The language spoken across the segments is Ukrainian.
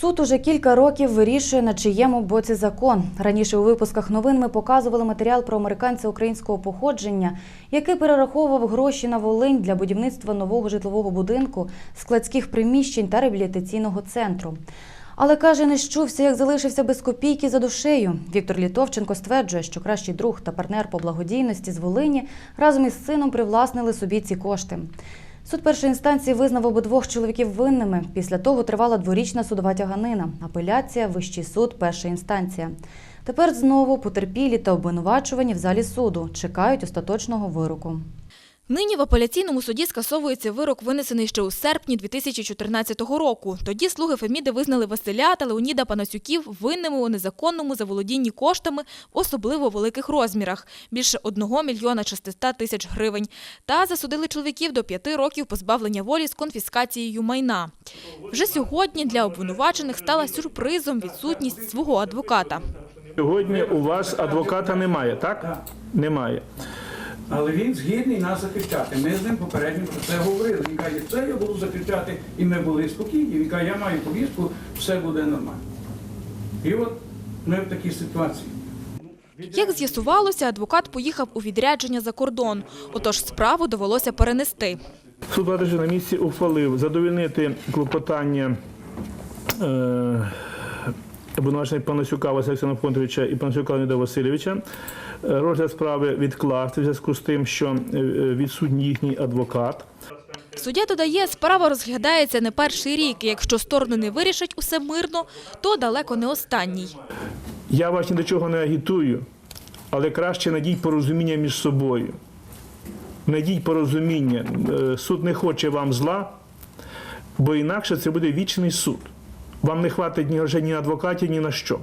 Суд уже кілька років вирішує, на чиєму боці закон. Раніше у випусках новин ми показували матеріал про американця українського походження, який перераховував гроші на Волинь для будівництва нового житлового будинку, складських приміщень та реабілітаційного центру. Але каже, не щувся, як залишився без копійки за душею. Віктор Літовченко стверджує, що кращий друг та партнер по благодійності з Волині разом із сином привласнили собі ці кошти. Суд першої інстанції визнав обидвох чоловіків винними. Після того тривала дворічна судова тяганина. Апеляція, вищий суд, перша інстанція. Тепер знову потерпілі та обвинувачувані в залі суду чекають остаточного вироку. Нині в апеляційному суді скасовується вирок, винесений ще у серпні 2014 року. Тоді слуги Феміди визнали Василя та Леоніда Панасюків винними у незаконному заволодінні коштами в особливо великих розмірах – більше 1 мільйона 600 тисяч гривень. Та засудили чоловіків до 5 років позбавлення волі з конфіскацією майна. Вже сьогодні для обвинувачених стала сюрпризом відсутність свого адвоката. Сьогодні у вас адвоката немає, так? Немає. Але він згідний нас захищати. Ми з ним попередньо про це говорили. Він каже, це я буду захищати, і ми були спокійні. Він каже, я маю повістку, все буде нормально. І от ми в такій ситуації. Як з'ясувалося, адвокат поїхав у відрядження за кордон. Отож справу довелося перенести. Суд на місці ухвалив задовільнити клопотання е, обвинувачених Панасюка Василя Олександра Фонтовича і Панасюка Леоніда Васильовича. Е, Розгляд справи відкласти в зв'язку з тим, що е, відсутній їхній адвокат. Суддя додає, справа розглядається не перший рік. і Якщо сторони не вирішать усе мирно, то далеко не останній. Я вас ні до чого не агітую, але краще надіть порозуміння між собою. Надіть порозуміння. Е, Суд не хоче вам зла, бо інакше це буде вічний суд. Вам не хватить ні грошей, ні адвокатів, ні на що.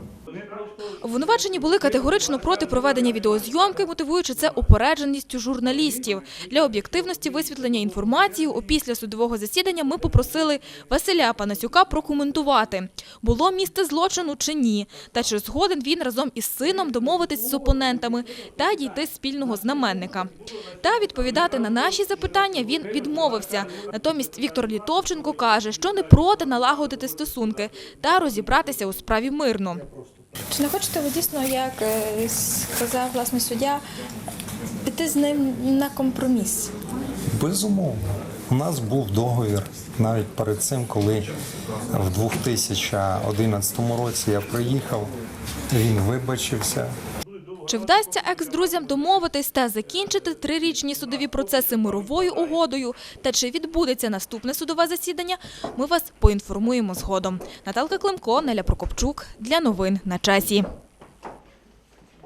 Обвинувачені були категорично проти проведення відеозйомки, мотивуючи це упередженістю журналістів. Для об'єктивності висвітлення інформації у після судового засідання ми попросили Василя Панасюка прокоментувати, було місце злочину чи ні, та чи згоден він разом із сином домовитись з опонентами та дійти спільного знаменника. Та відповідати на наші запитання він відмовився. Натомість Віктор Літовченко каже, що не проти налагодити стосунки та розібратися у справі мирно. Чи не хочете ви дійсно, як е, сказав власне суддя, піти з ним на компроміс? Безумовно. У нас був договір навіть перед цим, коли в 2011 році я приїхав, він вибачився. Чи вдасться екс-друзям домовитись та закінчити трирічні судові процеси мировою угодою? Та чи відбудеться наступне судове засідання? Ми вас поінформуємо згодом. Наталка Климко, Неля Прокопчук для новин на часі.